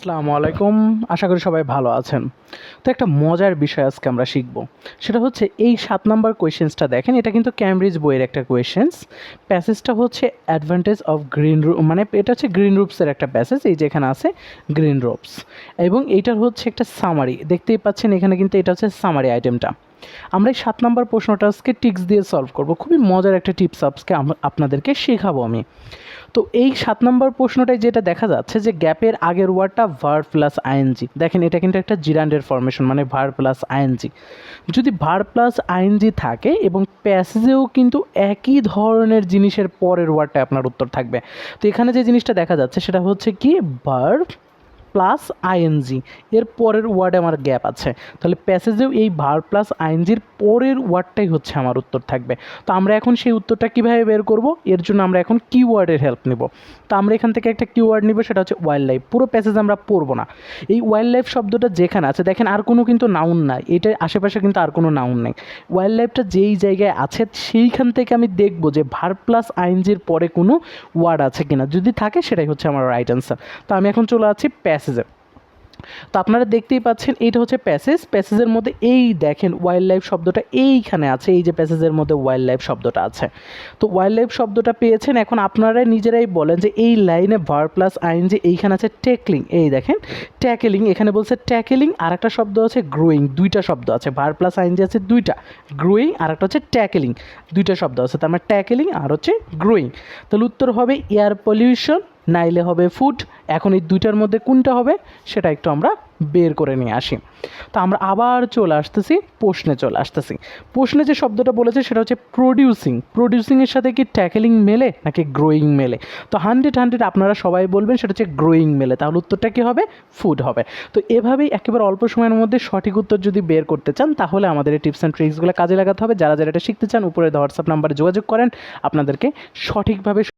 আসসালামু আলাইকুম। আশা করি সবাই ভালো আছেন। তো একটা মজার বিষয় আজকে আমরা শিখব। সেটা হচ্ছে এই সাত নাম্বার কোয়েশ্চেন্সটা দেখেন, এটা কিন্তু ক্যামব্রিজ বইয়ের একটা কোয়েশ্চেন্স প্যাসেজটা হচ্ছে অ্যাডভান্টেজ অফ গ্রিন রুপ মানে এটা হচ্ছে গ্রিন রুপসের একটা প্যাসেজ এই যেখানে আছে গ্রিন রুপস এবং এইটার হচ্ছে একটা সামারি দেখতেই পাচ্ছেন এখানে কিন্তু এটা হচ্ছে সামারি আইটেমটা আমরা এই সাত নম্বর প্রশ্নটা আজকে টিক্স দিয়ে সলভ করব। খুবই মজার একটা টিপস আজকে আপনাদেরকে শেখাবো আমি। তো এই সাত নম্বর প্রশ্নটায় যেটা দেখা যাচ্ছে যে গ্যাপের আগের ওয়ার্ডটা ভার প্লাস আইএনজি দেখেন, এটা কিন্তু একটা জিরান্ডের ফরমেশন মানে ভার প্লাস আইএনজি যদি ভার প্লাস আইএনজি থাকে এবং প্যাসেজেও কিন্তু একই ধরনের জিনিসের পরের ওয়ার্ডটা আপনার উত্তর থাকবে। তো এখানে যে জিনিসটা দেখা যাচ্ছে সেটা হচ্ছে কি ভার্ব প্লাস আইএনজি এর পরের ওয়ার্ডে আমার গ্যাপ আছে। তাহলে প্যাসেজেও এই ভার প্লাস আইএনজির পরের ওয়ার্ডটাই হচ্ছে আমার উত্তর থাকবে। তো আমরা এখন সেই উত্তরটা কীভাবে বের করব? এর জন্য আমরা এখন কিওয়ার্ডের হেল্প নেব। তো আমরা এখান থেকে একটা কিওয়ার্ড নিব, সেটা হচ্ছে ওয়াইল্ড লাইফ পুরো প্যাসেজ আমরা পড়ব না। এই ওয়াইল্ড লাইফ শব্দটা যেখানে আছে, দেখেন আর কোনো কিন্তু নাউন নাই। এটার আশেপাশে কিন্তু আর কোনো নাউন নেই। ওয়াইল্ড লাইফটা যেই জায়গায় আছে, সেইখান থেকে আমি দেখব যে ভার প্লাস আইএনজির পরে কোনো ওয়ার্ড আছে কিনা। যদি থাকে, সেটাই হচ্ছে আমার রাইট অ্যান্সার তো আমি এখন চলে আছি প্যাসেজে তো আপনারা দেখতেই পাচ্ছেন, এইটা হচ্ছে প্যাসেজ। প্যাসেজের মধ্যে এই দেখেন ওয়াইল্ড লাইফ শব্দটা এইখানে আছে। এই যে প্যাসেজের মধ্যে ওয়াইল্ড লাইফ শব্দটা আছে। তো ওয়াইল্ড লাইফ শব্দটা পেয়েছেন এখন আপনারা নিজেরাই বলেন যে এই লাইনে ভার প্লাস আইন যে এইখানে আছে টেকলিং এই দেখেন ট্যাকেলিং এখানে বলছে ট্যাকেলিং আর একটা শব্দ আছে গ্রোয়িং দুইটা শব্দ আছে। ভার প্লাস আইন যে আছে দুইটা গ্রোয়িং আর একটা হচ্ছে ট্যাকেলিং দুইটা শব্দ আছে। তার মানে ট্যাকেলিং আর হচ্ছে গ্রোয়িং তাহলে উত্তর হবে এয়ার পলিউশন নাইলে হবে ফুড এখন এই দুইটার মধ্যে কোনটা হবে সেটা একটু আমরা বের করে নিয়ে আসি। তো আমরা আবার চলে আসতেছি, প্রশ্নে চলে আসতেছি। প্রশ্নে যে শব্দটা বলেছে সেটা হচ্ছে প্রডিউসিং প্রডিউসিংয়ের সাথে কি ট্যাকেলিং মেলে নাকি গ্রোয়িং মেলে? তো হান্ড্রেড হান্ড্রেড আপনারা সবাই বলবেন সেটা হচ্ছে গ্রোয়িং মেলে। তাহলে উত্তরটা কী হবে? ফুড হবে। তো এভাবেই একেবারে অল্প সময়ের মধ্যে সঠিক উত্তর যদি বের করতে চান, তাহলে আমাদের এই টিপস অ্যান্ড ট্রিক্সগুলো কাজে লাগাতে হবে। যারা যারা এটা শিখতে চান, উপরে হোয়াটসঅ্যাপ নাম্বারে যোগাযোগ করেন। আপনাদেরকে সঠিকভাবে